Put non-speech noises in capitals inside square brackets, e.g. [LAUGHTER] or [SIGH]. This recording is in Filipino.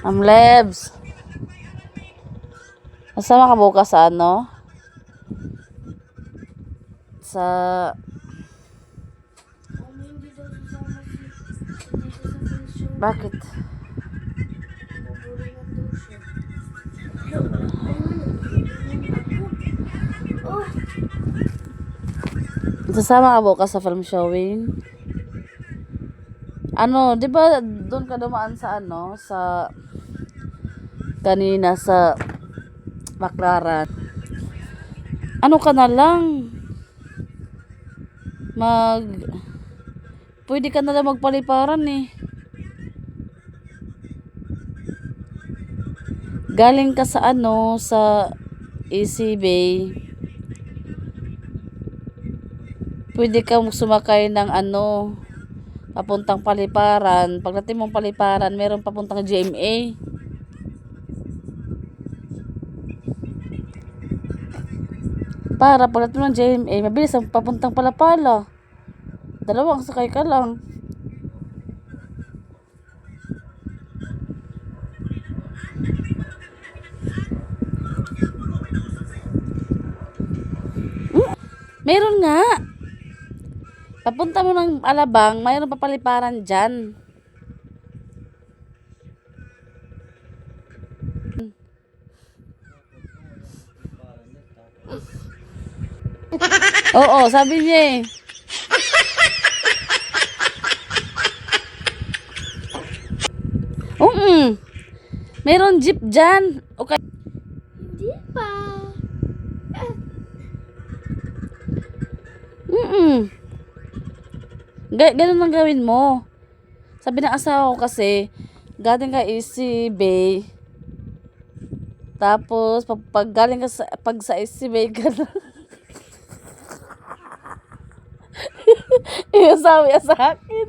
Ma'am Lebs. Nasama ka bukas sa ano? Sa... Bakit? Sasama ka bukas sa film showing? Ano, di ba doon ka dumaan sa ano? Sa... Kanina sa... Baklaran. Ano ka na lang? Mag... Pwede ka na lang magpaliparan eh. Galing ka sa ano, sa Bay. Pwede kang sumakay ng ano, papuntang paliparan. Pagdating mong paliparan, meron papuntang GMA. Para pagdating ng GMA, mabilis ang papuntang palapala. Dalawang sakay ka lang. Hmm, Meron nga. Papunta mo ng Alabang, mayroon papaliparan dyan. Oo, sabi niya eh. Oo. Meron jeep dyan. Okay. hindi pa. Mm Ga ganun lang gawin mo. Sabi ng asawa ko kasi, galing ka Easy Bay. Tapos, pag, pag galing ka sa, pag sa Easy Bay [LAUGHS] ka na. Yung sabi sa akin.